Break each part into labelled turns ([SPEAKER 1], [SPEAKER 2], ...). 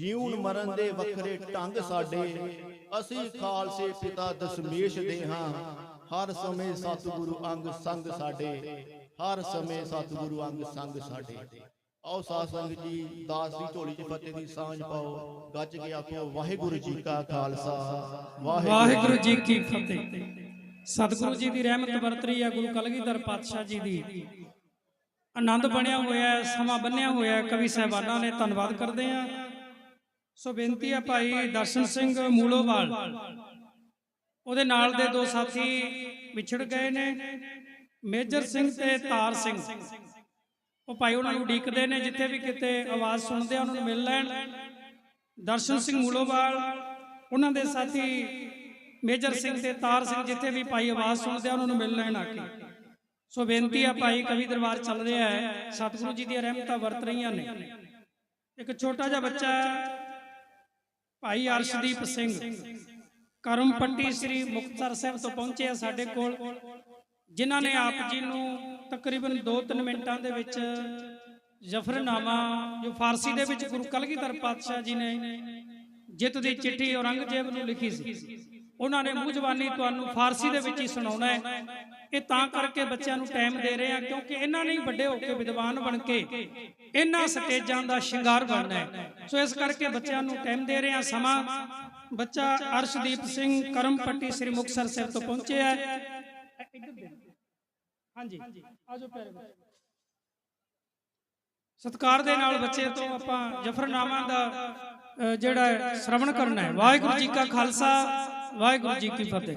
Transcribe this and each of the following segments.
[SPEAKER 1] ਜੀਉਣ ਮਰਨ ਦੇ ਵੱਖਰੇ ਢੰਗ ਸਾਡੇ ਅਸੀਂ ਖਾਲਸੇ ਪਿਤਾ ਦਸ਼ਮੇਸ਼ ਦੇ ਹਾਂ ਹਰ ਸਮੇਂ ਸਤਿਗੁਰੂ ਅੰਗ ਸੰਗ ਸਾਡੇ ਹਰ ਸਮੇਂ ਸਤਿਗੁਰੂ ਅੰਗ ਸੰਗ ਸਾਡੇ ਆਓ ਸਾਧ ਸੰਗ ਜੀ ਦਾਸ ਦੀ ਝੋਲੀ 'ਚ ਫਤਿਹ ਦੀ ਸਾਂਝ ਪਾਓ ਗੱਜ ਕੇ ਆਖੋ ਵਾਹਿਗੁਰੂ ਜੀ ਕਾ ਖਾਲਸਾ
[SPEAKER 2] ਵਾਹਿਗੁਰੂ ਜੀ ਕੀ ਫਤਿਹ ਸਤਿਗੁਰੂ ਜੀ ਦੀ ਰਹਿਮਤ ਵਰਤ ਰਹੀ ਹੈ ਗੁਰੂ ਕਲਗੀਧਰ ਪਾਤਸ਼ਾਹ ਜੀ ਦੀ ਆਨੰਦ ਬਣਿਆ ਹੋਇਆ ਹੈ ਸਮਾਂ ਬੰਨਿਆ ਹੋਇਆ ਹੈ ਕਵੀ ਸਹਿਬਾਨਾਂ ਨੇ ਧੰਨਵਾਦ ਕਰਦੇ ਆਂ ਸੋ ਬੇਨਤੀ ਆ ਭਾਈ ਦਰਸ਼ਨ ਸਿੰਘ ਮੂਲੋਵਾਲ ਉਹਦੇ ਨਾਲ ਦੇ ਦੋ ਸਾਥੀ ਵਿਛੜ ਗਏ ਨੇ ਮੇਜਰ ਸਿੰਘ ਤੇ ਤਾਰ ਸਿੰਘ ਉਹ ਭਾਈ ਉਹਨਾਂ ਨੂੰ ਡੀਕਦੇ ਨੇ ਜਿੱਥੇ ਵੀ ਕਿਤੇ ਆਵਾਜ਼ ਸੁਣਦੇ ਆ ਉਹਨਾਂ ਨੂੰ ਮਿਲ ਲੈਣ ਦਰਸ਼ਨ ਸਿੰਘ ਮੂਲੋਵਾਲ ਉਹਨਾਂ ਦੇ ਸਾਥੀ ਮੇਜਰ ਸਿੰਘ ਤੇ ਤਾਰ ਸਿੰਘ ਜਿੱਥੇ ਵੀ ਭਾਈ ਆਵਾਜ਼ ਸੁਣਦੇ ਆ ਉਹਨਾਂ ਨੂੰ ਮਿਲ ਲੈਣ ਆ ਕੇ ਸੋ ਬੇਨਤੀ ਆ ਭਾਈ ਕਵੀ ਦਰਬਾਰ ਚੱਲ ਰਿਹਾ ਹੈ ਸਤਿਗੁਰੂ ਜੀ ਦੀਆਂ ਰਹਿਮਤਾਂ ਵਰਤ ਰਹੀਆਂ ਨੇ ਇੱਕ ਛੋਟਾ ਜਿਹਾ ਬੱਚਾ ਹੈ ਭਾਈ ਅਰਸ਼ਦੀਪ ਸਿੰਘ ਕਰਮ ਪੱਟੀ ਸ੍ਰੀ ਮੁਕਤਸਰ ਸਾਹਿਬ ਤੋਂ ਪਹੁੰਚੇ ਆ ਸਾਡੇ ਕੋਲ ਜਿਨ੍ਹਾਂ ਨੇ ਆਪ ਜੀ ਨੂੰ ਤਕਰੀਬਨ 2-3 ਮਿੰਟਾਂ ਦੇ ਵਿੱਚ ਜ਼ਫਰਨਾਮਾ ਜੋ ਫਾਰਸੀ ਦੇ ਵਿੱਚ ਗੁਰੂ ਕਲਗੀਧਰ ਪਾਤਸ਼ਾਹ ਜੀ ਨੇ ਜਿੱਤ ਦੀ ਚਿੱਠੀ ਔਰੰਗਜ਼ੇਬ ਨੂੰ ਲਿਖੀ ਸੀ ਉਹਨਾਂ ਨੇ ਮੂੰਹ ਜ਼ਬਾਨੀ ਤੁਹਾਨੂੰ ਫਾਰਸੀ ਦੇ ਵਿੱਚ ਹੀ ਸੁਣਾਉਣਾ ਹੈ ਇਹ ਤਾਂ ਕਰਕੇ ਬੱਚਿਆਂ ਨੂੰ ਟਾਈਮ ਦੇ ਰਹੇ ਆ ਕਿਉਂਕਿ ਇਹਨਾਂ ਨੇ ਵੱਡੇ ਹੋ ਕੇ ਵਿਦਵਾਨ ਬਣ ਕੇ ਇਹਨਾਂ ਸਟੇਜਾਂ ਦਾ ਸ਼ਿੰਗਾਰ ਬਣਨਾ ਹੈ ਸੋ ਇਸ ਕਰਕੇ ਬੱਚਿਆਂ ਨੂੰ ਟਾਈਮ ਦੇ ਰਹੇ ਆ ਸਮਾਂ ਬੱਚਾ ਅਰਸ਼ਦੀਪ ਸਿੰਘ ਕਰਮਪੱਟੀ ਸ੍ਰੀ ਮੁਕਸਰ ਸਾਹਿਬ ਤੋਂ ਪਹੁੰਚਿਆ ਹੈ ਹਾਂਜੀ ਆਜੋ ਪਿਆਰੇ ਬੱਚੇ ਸਤਕਾਰ ਦੇ ਨਾਲ ਬੱਚੇ ਤੋਂ ਆਪਾਂ ਜਫਰਨਾਮਾ ਦਾ ਜਿਹੜਾ ਸ਼ਰਵਣ ਕਰਨਾ ਹੈ ਵਾਹਿਗੁਰੂ ਜੀ ਕਾ ਖਾਲਸਾ ਵਾਹਿਗੁਰੂ ਜੀ ਕੀ ਫਤਿਹ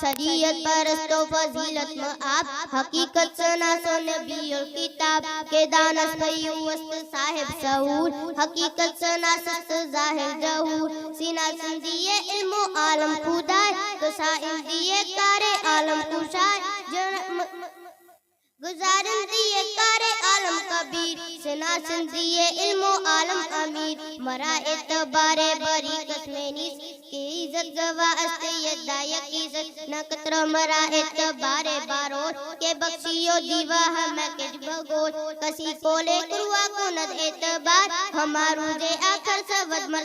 [SPEAKER 3] شریعت پرست و فضیلت آپ حقیقت نبی و کتاب کے دانس صاحب سونا سونے سنا سندیے علم و عالم خودائے پودے کار عالم جنم گزارن دیئے کار عالم کبیر سنا سنجیے علم و عالم امیر مرا بر عزت یقیزت مرا اعتبار کے بخشیو ہمیں بھگوت کسی بار بارے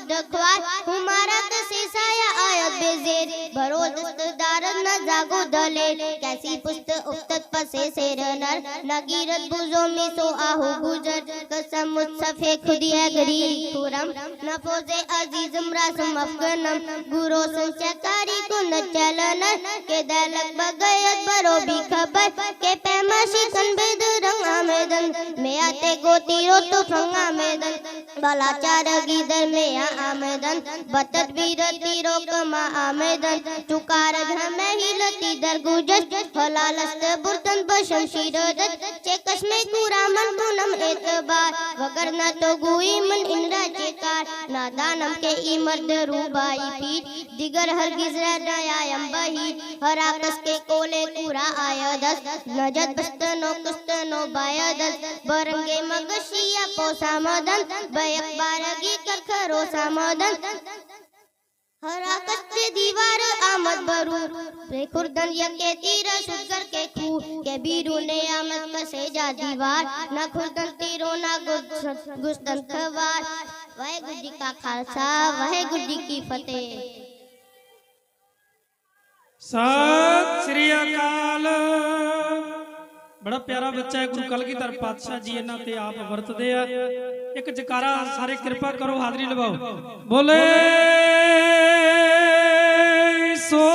[SPEAKER 3] کو خوار ہمارا سے سایا آیت بے زیر بھرو دست دارت نہ زاگو دلیل کیسی پست افتت پسے سے رنر نہ گیرت بوزوں میں سو آہو گجر قسم مجھ صفے خودی ہے گری خورم نہ فوزے عزیز مراسم افغنم گورو سن چکاری کو نہ چلنر کہ دلک بگیت برو بھی خبر کہ پیما شکن بے میرا تیکو تیرو تو فنگا گا میدن بالا چارہ گیزر میرا آ میدن بت تیرو کما چکار میدن میں ہی تی در گوجت برتن چه کشم کورا من من اعتبار تو ہر آپس کے کولے پورا آیا دس نجت نو کس طو بایا دل برگے مغو روسام سامدن حرکت دیوار آمد برور بے کردن یکے تیر شکر کے کھو کے بیرون آمد کسے جا دیوار نہ کھردن تیروں نہ گستن تھوار وہے گردی کا خالصہ وہے گردی کی فتح
[SPEAKER 2] سات سریہ کالو ਬੜਾ ਪਿਆਰਾ ਬੱਚਾ ਹੈ ਗੁਰੂ ਕਲਗੀਧਰ ਪਾਤਸ਼ਾਹ ਜੀ ਇਹਨਾਂ ਤੇ ਆਪ ਵਰਤਦੇ ਆ ਇੱਕ ਜਕਾਰਾ ਸਾਰੇ ਕਿਰਪਾ ਕਰੋ ਹਾਜ਼ਰੀ ਲਵਾਓ ਬੋਲੇ ਸੋ